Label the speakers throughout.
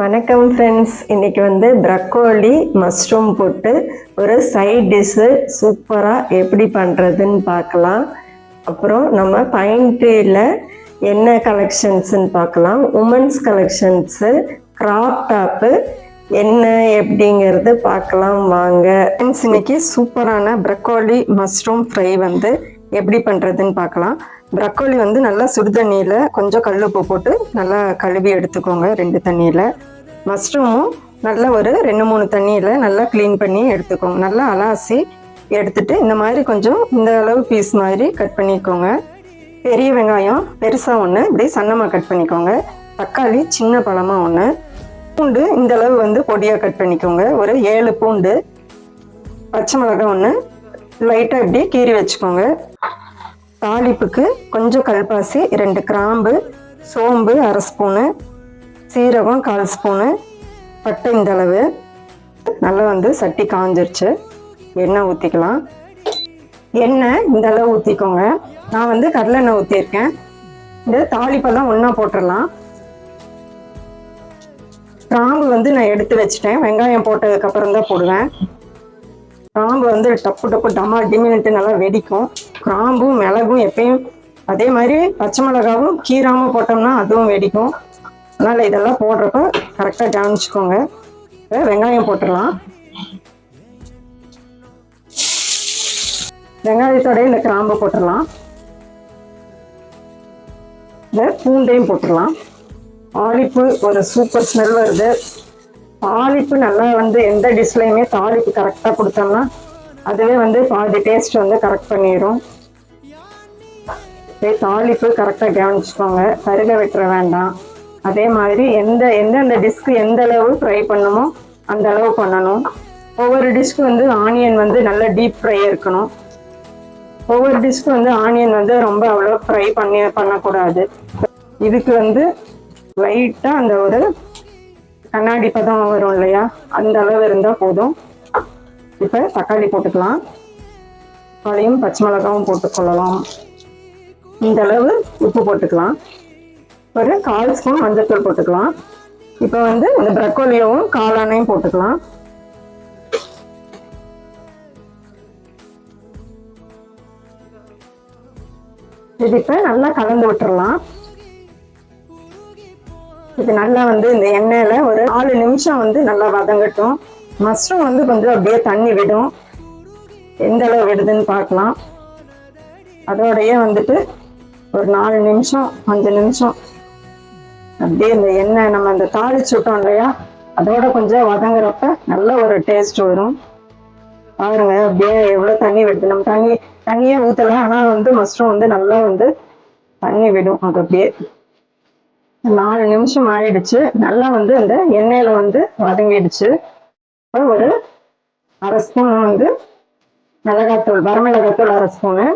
Speaker 1: வணக்கம் ஃப்ரெண்ட்ஸ் இன்னைக்கு வந்து ப்ரக்கோலி மஷ்ரூம் போட்டு ஒரு சைட் டிஷ்ஷு சூப்பராக எப்படி பண்ணுறதுன்னு பார்க்கலாம். அப்புறம் நம்ம பைன்ட்ரியில் என்ன கலெக்ஷன்ஸ்னு பார்க்கலாம். உமன்ஸ் கலெக்ஷன்ஸு கிராப் டாப்பு என்ன எப்படிங்கிறது பார்க்கலாம். வாங்க. ஃப்ரெண்ட்ஸ் இன்னைக்கு சூப்பரான ப்ரக்கோலி மஷ்ரூம் ஃப்ரை வந்து எப்படி பண்ணுறதுன்னு பார்க்கலாம். ப்ரக்கோலி வந்து நல்லா சுடுதண்ணியில் கொஞ்சம் கல்லுப்பு போட்டு நல்லா கழுவி எடுத்துக்கோங்க ரெண்டு தண்ணியில். மஷ்ரூமும் நல்லா ஒரு ரெண்டு மூணு தண்ணியில் நல்லா க்ளீன் பண்ணி எடுத்துக்கோங்க. நல்லா அலாசி எடுத்துட்டு இந்த மாதிரி கொஞ்சம் இந்த அளவு பீஸ் மாதிரி கட் பண்ணிக்கோங்க. பெரிய வெங்காயம் பெருசாக ஒன்று இப்படி சன்னமாக கட் பண்ணிக்கோங்க. தக்காளி சின்ன பழமாக ஒன்று பூண்டு இந்த அளவு வந்து பொடியாக கட் பண்ணிக்கோங்க. ஒரு ஏழு பூண்டு பச்சை மிளகாய் ஒன்று லைட்டாக இப்படி கீறி வச்சுக்கோங்க. தாளிப்புக்கு கொஞ்சம் கல்பாசி ரெண்டு கிராம்பு சோம்பு அரை ஸ்பூனு சீரகம் கால் ஸ்பூனு பட்டை இந்த அளவு. நல்லா வந்து சட்டி காஞ்சிருச்சு. எண்ணெய் ஊற்றிக்கலாம் எண்ணெய் இந்த அளவு ஊற்றிக்கோங்க நான் வந்து கடலெண்ணெய் ஊற்றிருக்கேன் இந்த தாளிப்பெல்லாம் ஒன்றா போட்டுடலாம். கிராம்பு வந்து நான் எடுத்து வச்சிட்டேன். வெங்காயம் போட்டதுக்கப்புறம் தான் போடுவேன். கிராம்பு வந்து டப்பு டப்பு டமா டிமினட்டு நல்லா வெடிக்கும். கிராம்பும் மிளகும் எப்பயும் அதே மாதிரி பச்சை மிளகாவும் கீராமல் போட்டோம்னா அதுவும் வெடிக்கும். அதனால் இதெல்லாம் போடுறப்ப கரெக்டாக கவனிச்சுக்கோங்க. வெங்காயம் போட்டுடலாம். வெங்காயத்தோட இந்த கிராம்பு போட்டுடலாம். இந்த பூண்டையும் போட்டுடலாம். ஆலிப்பு ஒரு சூப்பர் ஸ்மெல் வருது. தாளிப்பு நல்லா வந்து எந்த டிஷ்லையுமே தாளிப்பு கரெக்டாக கொடுத்தோம்னா அதுவே வந்து பாதி டேஸ்ட் வந்து கரெக்ட் பண்ணிடும் தாளிப்பு கரெக்டாக கவனிச்சுக்கோங்க. கருக வெட்டுற வேண்டாம். அதே மாதிரி எந்த எந்தெந்த டிஷ்க்கு எந்த அளவு ஃப்ரை பண்ணுமோ அந்த அளவு பண்ணணும். ஒவ்வொரு டிஷ்க்கு வந்து ஆனியன் வந்து நல்ல டீப் ஃப்ரை இருக்கணும். ஒவ்வொரு டிஷ்க்கு வந்து ஆனியன் வந்து ரொம்ப அவ்வளோ ஃப்ரை பண்ணி பண்ணக்கூடாது. இதுக்கு வந்து லைட்டாக அந்த ஒரு கண்ணாடி பதம் வரும் இல்லையா? அந்த அளவு இருந்தால் போதும். இப்போ தக்காளி போட்டுக்கலாம். தக்காளியும் பச்சை மிளகாவும் போட்டுக்கொள்ளலாம். இந்த அளவு உப்பு போட்டுக்கலாம். ஒரு கால் ஸ்பூன் மஞ்சத்தூள் போட்டுக்கலாம். இப்போ வந்து இந்த ப்ரக்கோலியாவும் காளானையும் போட்டுக்கலாம். இது இப்போ நல்லா கலந்து விட்டுறலாம். இது நல்லா வந்து இந்த எண்ணெயில ஒரு நாலு நிமிஷம் வந்து நல்லா வதங்கட்டும். மஷ்ரூம் வந்து கொஞ்சம் அப்படியே தண்ணி விடும். எந்த அளவு விடுதுன்னு பார்க்கலாம். அதோடையே வந்துட்டு ஒரு நாலு நிமிஷம் அஞ்சு நிமிஷம். அப்படியே இந்த எண்ணெய் நம்ம அந்த தாளிச்சுட்டோம் இல்லையா? அதோட கொஞ்சம் வதங்குறப்ப நல்ல ஒரு டேஸ்ட் வரும். பாருங்க அப்படியே எவ்வளோ தண்ணி விடுது. நம்ம தண்ணி தண்ணியே ஊற்றலாம் ஆனால் வந்து மஷ்ரூம் வந்து நல்லா வந்து தண்ணி விடும். அது அப்படியே நாலு நிமிஷம் ஆயிடுச்சு. நல்லா வந்து இந்த எண்ணெயில வந்து வதங்கிடுச்சு. அப்புறம் ஒரு அரை ஸ்பூன் வந்து மிளகாத்தூள் வரமிளகாத்தூள் அரை ஸ்பூனு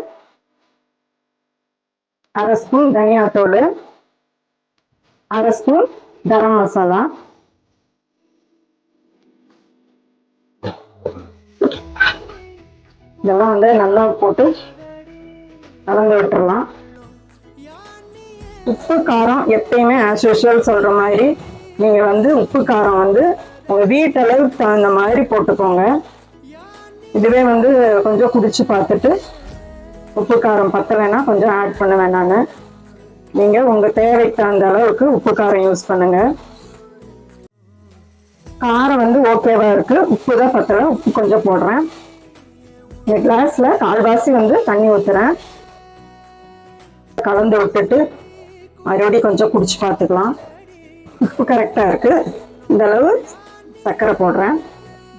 Speaker 1: அரை ஸ்பூன் தனியாத்தூள். அரை ஸ்பூன் கரம் மசாலா. இதெல்லாம் வந்து நல்லா போட்டு கலந்து விட்டுறலாம். உப்பு காரம் எப்பயுமே ஆஸ் யூஷுவல் சொல்கிற மாதிரி நீங்கள் வந்து உப்பு காரம் வந்து உங்கள் வீட்டளவுக்கு தகுந்த மாதிரி போட்டுக்கோங்க. இதுவே வந்து கொஞ்சம் குடிச்சு பார்த்துட்டு உப்பு காரம் பத்தலைன்னா கொஞ்சம் ஆட் பண்ண வேணாங்க. நீங்கள் உங்கள் தேவைக்கு தகுந்த அளவுக்கு உப்பு காரம் யூஸ் பண்ணுங்க. காரம் வந்து ஓகேவா இருக்கு. உப்பு தான் பத்தலை உப்பு கொஞ்சம் போடுறேன். இந்த கிளாஸ்ல கால்வாசி வந்து தண்ணி ஊத்துறேன். கலந்து விட்டுட்டு மறுபடியும் கொஞ்சம் குடிச்சு பார்த்துக்கலாம். உப்பு கரெக்டாக இருக்கு. இந்த அளவு சர்க்கரை போடுறேன்.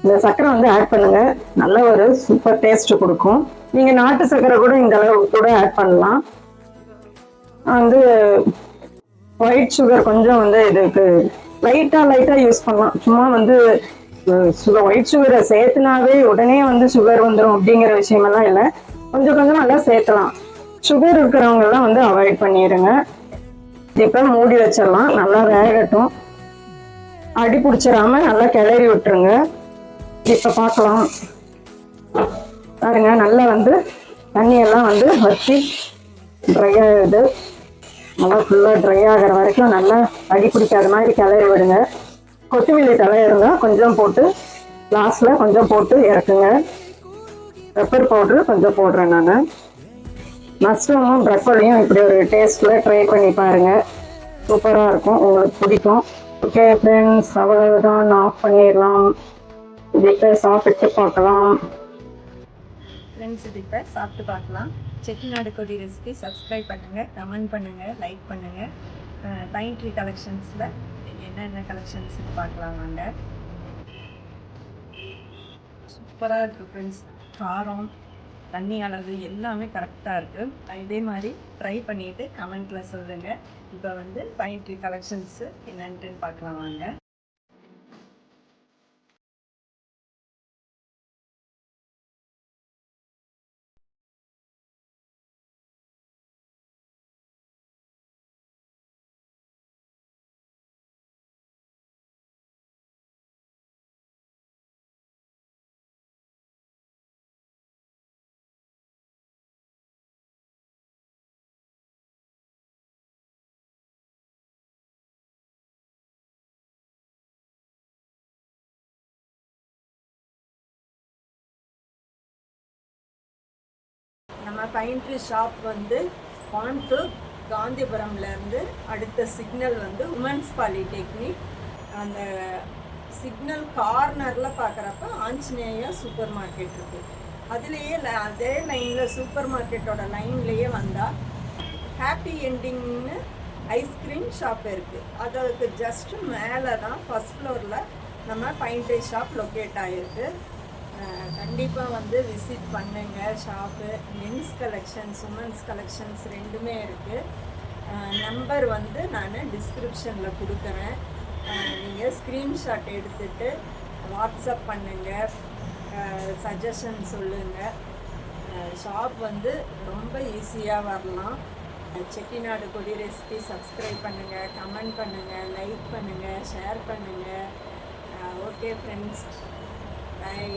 Speaker 1: இந்த சர்க்கரை வந்து ஆட் பண்ணுங்க. நல்ல ஒரு சூப்பர் டேஸ்ட் கொடுக்கும். நீங்க நாட்டு சர்க்கரை கூட இந்த அளவு கூட ஆட் பண்ணலாம். வந்து ஒயிட் சுகர் கொஞ்சம் வந்து இதுக்கு லைட்டா லைட்டா யூஸ் பண்ணலாம். சும்மா வந்து சுகர் ஒயிட் சுகரை சேர்த்துனாவே உடனே வந்து சுகர் வந்துடும் அப்படிங்கிற விஷயமெல்லாம் இல்லை. கொஞ்சம் கொஞ்சம் நல்லா சேர்த்தலாம். சுகர் இருக்கிறவங்க எல்லாம் வந்து அவாய்ட் பண்ணிடுங்க இப்போ மூடி வச்சிடலாம். நல்லா வேகட்டும். அடி பிடிச்சிடாம நல்லா கிளறி விட்டுருங்க. இப்போ பார்க்கலாம். பாருங்க நல்லா வந்து தண்ணியெல்லாம் வந்து வச்சு ட்ரை ஆகுது நல்லா ஃபுல்லாக ட்ரை ஆகிற வரைக்கும் நல்லா அடி பிடிக்காத மாதிரி கிளறி விடுங்க. கொத்தமல்லி தலை இருந்தால் கொஞ்சம் போட்டு லாஸ்ட்டில் கொஞ்சம் போட்டு இறக்குங்க. பெப்பர் பவுட்ரு கொஞ்சம் போடுறேன் நான். மஷ்ரூமும் ப்ரக்கோலியும் இப்படி ஒரு டேஸ்ட்டில் ட்ரை பண்ணி பாருங்கள் சூப்பராக இருக்கும். உங்களுக்கு பிடிக்கும். ஓகே ஃப்ரெண்ட்ஸ் அவ்வளவுதான். ஆஃப் பண்ணிடலாம். இதுக்கு சாப்பிட்டு பார்க்கலாம்.
Speaker 2: ஃப்ரெண்ட்ஸ் இது இப்போ சாப்பிட்டு பார்க்கலாம். செட்டிநாடு கொடி ரெசிபி சப்ஸ்கிரைப் பண்ணுங்கள் கமெண்ட் பண்ணுங்கள் லைக் பண்ணுங்கள் பைன்ட்ரி கலெக்ஷன்ஸில் என்னென்ன கலெக்ஷன்ஸ் பார்க்கலாம் வாங்க. சூப்பராக இருக்குது ஃப்ரெண்ட்ஸ் காரம் தண்ணி அளவு எல்லாமே கரெக்டாக இருக்குது இதே மாதிரி ட்ரை பண்ணிவிட்டு கமெண்ட்டில் சொல்லுங்கள் இப்போ வந்து பைன்ட்ரி கலெக்ஷன்ஸு என்னென்ட்டுன்னு பார்க்கலாம் வாங்க. நம்ம பைன்ட்ரி ஷாப் வந்து கோயம்புத்தூர் காந்திபுரம்லேருந்து அடுத்த சிக்னல் வந்து உமன்ஸ் பாலிடெக்னிக். அந்த சிக்னல் கார்னரில் பார்க்குறப்ப ஆஞ்சநேயா சூப்பர் மார்க்கெட் இருக்குது அதுலேயே அதே லைனில் சூப்பர் மார்க்கெட்டோட லைன்லேயே வந்தால் ஹாப்பி என்டிங்னு ஐஸ்கிரீம் ஷாப் இருக்குது அதுக்கு ஜஸ்ட்டு மேலே தான் ஃபஸ்ட் ஃப்ளோரில் நம்ம பைன்ட்ரி ஷாப் லொக்கேட் ஆகிருக்கு கண்டிப்பாக வந்து விசிட் பண்ணுங்க. Shop men's collections women's collections ரெண்டுமே இருக்குது நம்பர் வந்து நான் டிஸ்கிரிப்ஷனில் கொடுக்குறேன். நீங்கள் ஸ்க்ரீன்ஷாட் எடுத்துகிட்டு வாட்ஸ்அப் பண்ணுங்கள் சஜஷன் சொல்லுங்கள் ஷாப் வந்து ரொம்ப ஈஸியாக வரலாம். செட்டிநாடு கொடி ரெசிபி சப்ஸ்கிரைப் பண்ணுங்கள் கமெண்ட் பண்ணுங்கள் லைக் பண்ணுங்கள் ஷேர் பண்ணுங்கள் ஓகே ஃப்ரெண்ட்ஸ் বাই